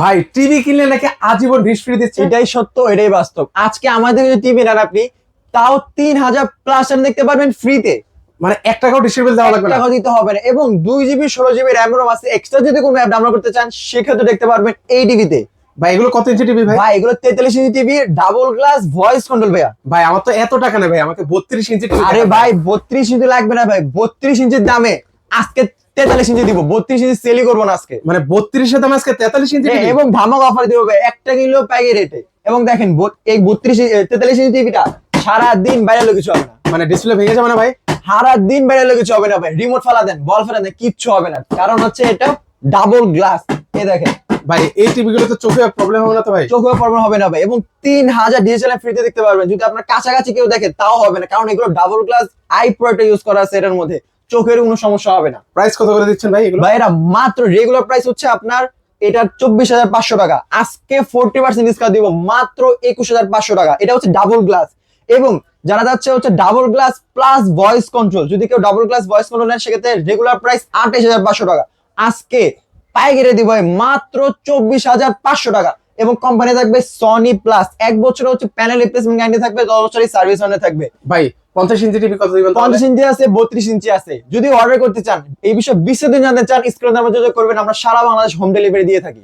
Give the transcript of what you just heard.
ভাই টিভি কিনলে নাকি আজীবন ডিশ ফ্রি দিচ্ছে? এটাই সত্য এটাই বাস্তব। আজকে আমাদের যদি টিভি নেন আপনি তাও তিন হাজার প্লাস দেখতে পারবেন ফ্রিতে মানে এক টাকাও ডিশের বিল দেওয়া লাগবে না? টাকা দিতে হবে না। এবং দুই জিবি ষোলো জিবি র্যাম রোম আছে এক্সট্রা যদি কোনো অ্যাপ ডাউনলোড করতে চান সেক্ষেত্রে দেখতে পারবেন এই টিভিতে ভাই এগুলো কত ইঞ্চি টিভি ভাই? ভাই এগুলো তেতাল্লিশ inch TV double glass voice control ভাইয়া। ভাই আমার তো এত টাকা নেই ভাই আমাকে বত্রিশ ইঞ্চি আরে ভাই বত্রিশ ইঞ্চি লাগবে না ভাই বত্রিশ ইঞ্চির দামে। আজকে তেতাল্লিশ ইঞ্চি দিব বত্রিশ ইঞ্চি সেলই করব না আজকে। মানে বত্রিশের দাম আজকে তেতাল্লিশ ইঞ্চি হ্যাঁ, এবং ধামাক অফার দিব একটা কিনলেও প্যাকে রেটে। এবং দেখেন এই বত্রিশ তেতাল্লিশ ইঞ্চি টিভিটা সারা দিন বাইরে লোক কিছু হবে না। মানে ডিসপ্লে ভেঙে যাবে না ভাই? সারা দিন বাইরে লোক কিছু হবে না ভাই। রিমোট ফেলা দেন বল ফেলা দেন কিচ্ছু হবে না। কারণ হচ্ছে এটা ডাবল গ্লাস এ দেখেন। ভাই এই টিভি গুলো তো চোখে প্রবলেম হবে না তো ভাই? চোখে প্রবলেম হবে না ভাই। এবং তিন হাজার ডিজিটাল ফ্রিতে দেখতে পারবেন। যদি আপনার কাছাকাছি কেউ দেখে তাও হবে না। কারণ এগুলো double glass eye product use করা আছে এটার মধ্যে। চোখের কোনো সমস্যা হবে না। প্রাইস কত করে দিচ্ছেন ভাই এগুলো? ভাই এটা মাত্র রেগুলার প্রাইস হচ্ছে আপনার এটা চব্বিশ হাজার পাঁচশো টাকা। আজকে ফোরটি পার্সেন্ট ডিসকাউন্ট দিব মাত্র একুশ হাজার পাঁচশো টাকা। এটা হচ্ছে ডাবল গ্লাস এবং যারা যাচ্ছে হচ্ছে double glass plus voice control যদি কেউ ডাবল গ্লাস ভয়েস কন্ট্রোল নেন সেক্ষেত্রে রেগুলার প্রাইস আঠাশ হাজার পাঁচশো টাকা। আজকে পাইকারি দিব মাত্র চব্বিশ হাজার পাঁচশো টাকা। এবং কোম্পানি থাকবে সনি প্লাস এক বছর হচ্ছে প্যানেল রিপ্লেসমেন্ট গ্যারান্টি থাকবে দশ বছরই সার্ভিস ওয়ারেন্টি থাকবে। ভাই পঞ্চাশ ইঞ্চি টিভি কত দিবেন পঞ্চাশ ইঞ্চি আছে বত্রিশ ইঞ্চি আছে। যদি অর্ডার করতে চান এই বিষয়ে বিস্তারিত জানতে চান স্ক্রিন যোগাযোগ করবেন। আমরা সারা বাংলাদেশ হোম ডেলিভারি দিয়ে থাকি।